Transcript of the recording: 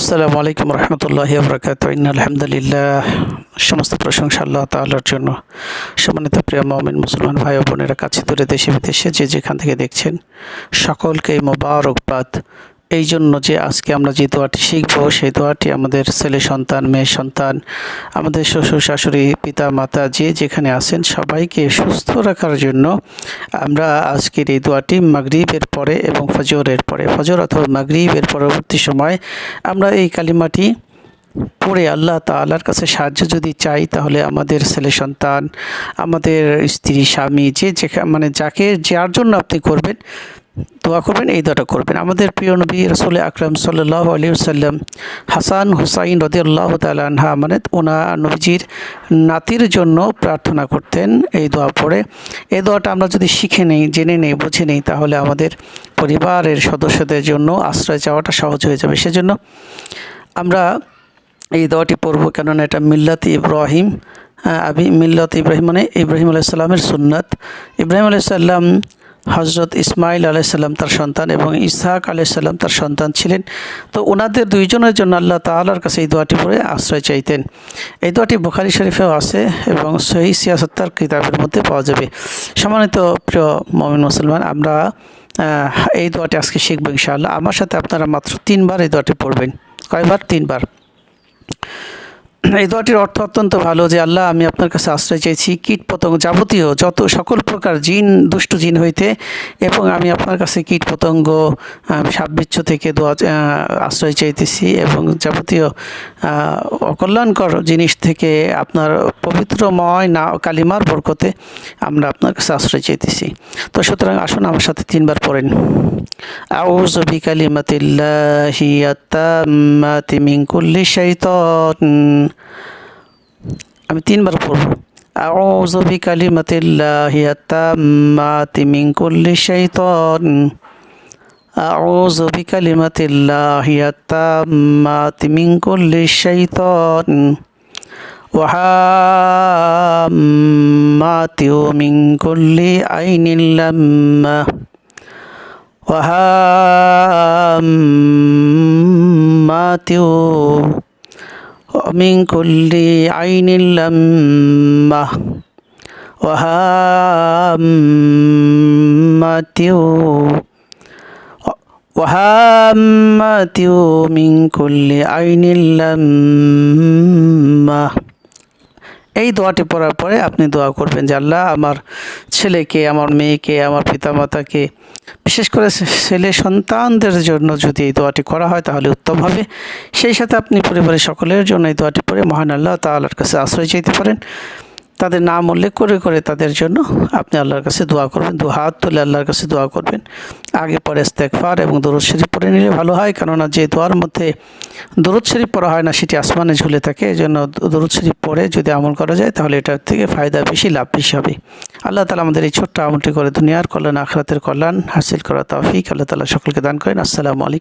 আসসালামু আলাইকুম রহমতুল্লাহ বরকাত আলহামদুলিল্লাহ সমস্ত প্রশংসা আল্লাহ তাল্লার জন্য। সম্মানিত প্রিয় মমিন মুসলমান ভাই বোনেরা, কাছে দূরে দেশে বিদেশে যে যেখান থেকে দেখছেন, সকলকে মোবারকবাদ। এই জন্য যে আজকে আমরা যে দোয়াটি শিখব, সেই দোয়াটি আমাদের ছেলে সন্তান, মেয়ে সন্তান, আমাদের শ্বশুর, শাশুড়ি, পিতা, মাতা, যে যেখানে আছেন সবাইকে সুস্থ রাখার জন্য আমরা আজকের এই দোয়াটি মাগরিবের পরে এবং ফজরের পরে, ফজর অথবা মাগরিবের পরবর্তী সময় আমরা এই কালিমাটি পড়ে আল্লাহ তাআলার কাছে সাহায্য যদি চাই, তাহলে আমাদের ছেলে সন্তান, আমাদের স্ত্রী, স্বামী, যে যেখা মানে যাকে, যার জন্য আপনি করবেন দোয়া করবেন, এই দোয়াটা করবেন। আমাদের প্রিয় নবী রসুল আকরাম সাল্লাহ আলী সাল্লাম হাসান হুসাইন রদিয়াল্লাহ তালহা মানে ওনা নবীজির নাতির জন্য প্রার্থনা করতেন এই দোয়া পড়ে। এই দোয়াটা আমরা যদি শিখে নেই, জেনে নেই, বুঝে নেই, তাহলে আমাদের পরিবারের সদস্যদের জন্য আশ্রয় চাওয়াটা সহজ হয়ে যাবে। সেজন্য আমরা এই দোয়াটি পড়ব কেননা এটা মিল্লাত ইব্রাহিম আবি মিল্লত ইব্রাহিম মানে ইব্রাহিম আলাইসাল্লামের সুন্নাত। ইব্রাহিম আলাইসাল্লাম হজরত ইসমাইল আলাইসাল্লাম তার সন্তান এবং ইসহাক আলাইসাল্লাম তার সন্তান ছিলেন। তো ওনাদের দুইজনের জন্য আল্লাহ তাআলার কাছে এই দোয়াটি পড়ে আশ্রয় চাইতেন। এই দোয়াটি বুখারি শরীফেও আছে এবং সহি সিয়াসত্তার কিতাবের মধ্যে পাওয়া যাবে। সম্মানিত প্রিয় মমিন মুসলমান, আমরা এই দোয়াটি আজকে শিখব ইনশাআল্লাহ। আমার সাথে আপনারা মাত্র তিনবার এই দোয়াটি পড়বেন। কয়বার? তিনবার। এই দোয়াটির অর্থ অত্যন্ত ভালো যে আল্লাহ আমি আপনার কাছে আশ্রয় চাইছি কীট পতঙ্গ যাবতীয় যত সকল প্রকার জিন দুষ্ট জিন হইতে এবং আমি আপনার কাছে কীট পতঙ্গ আহ, সাপবিচ্ছু থেকে দোয়া আহ, আশ্রয় চাইতেছি এবং যাবতীয় আহ, অকল্যাণকর জিনিস থেকে আপনার পবিত্রময় না কালিমার বরকতে আমরা আপনার কাছে আশ্রয় চাইতেছি তো সুতরাং আসুন আমার সাথে তিনবার পড়েন أعوذ بكلمة الله التامة من كل شيطان আমি তিনবার পড়ব أعوذ بكلمة الله التامة من كل شيطان أعوذ بكلمة الله التامة من كل شيطان وهامات من كل عين لمّة وهامات ومن كل عين لمة وهامات وهامات من كل عين لمة এই দোয়াটি পড়ার পরে আপনি দোয়া করবেন যে আল্লাহ আমার ছেলেকে আমার মেয়েকে আমার পিতামাতাকে বিশেষ করে ছেলে সন্তানদের জন্য যদি এই দোয়াটি করা হয় তাহলে উত্তম হবে। সেই সাথে আপনি পরিবারের সকলের জন্য এই দোয়াটি পড়ে মহান আল্লাহ তাল্লার কাছে আশ্রয় চাইতে পারেন। তাদের নাম উল্লেখ করে করে তাদের জন্য আপনি আল্লাহর কাছে দোয়া করবেন। দু হাত তুলে আল্লাহর কাছে দোয়া করবেন। আগে পরে ইস্তেকফার এবং দরুদ শরীফ পড়ে নিলে ভালো হয়। কেননা যে দোয়ার মধ্যে দরুদ শরীফ পড়া হয় না, সেটি আসমানে ঝুলে থাকে। এই জন্য দরুদ শরীফ পড়ে যদি আমল করা যায়, তাহলে এটার থেকে ফায়দা বেশি, লাভ বেশি হবে। আল্লাহ তালা আমাদের এই ছোট্ট আমলটি করে দুনিয়ার কল্যাণ, আখরাতের কল্যাণ হাসিল করা তৌফিক আল্লাহ তালা সকলকে দান করেন। আসসালামু আলাইকুম।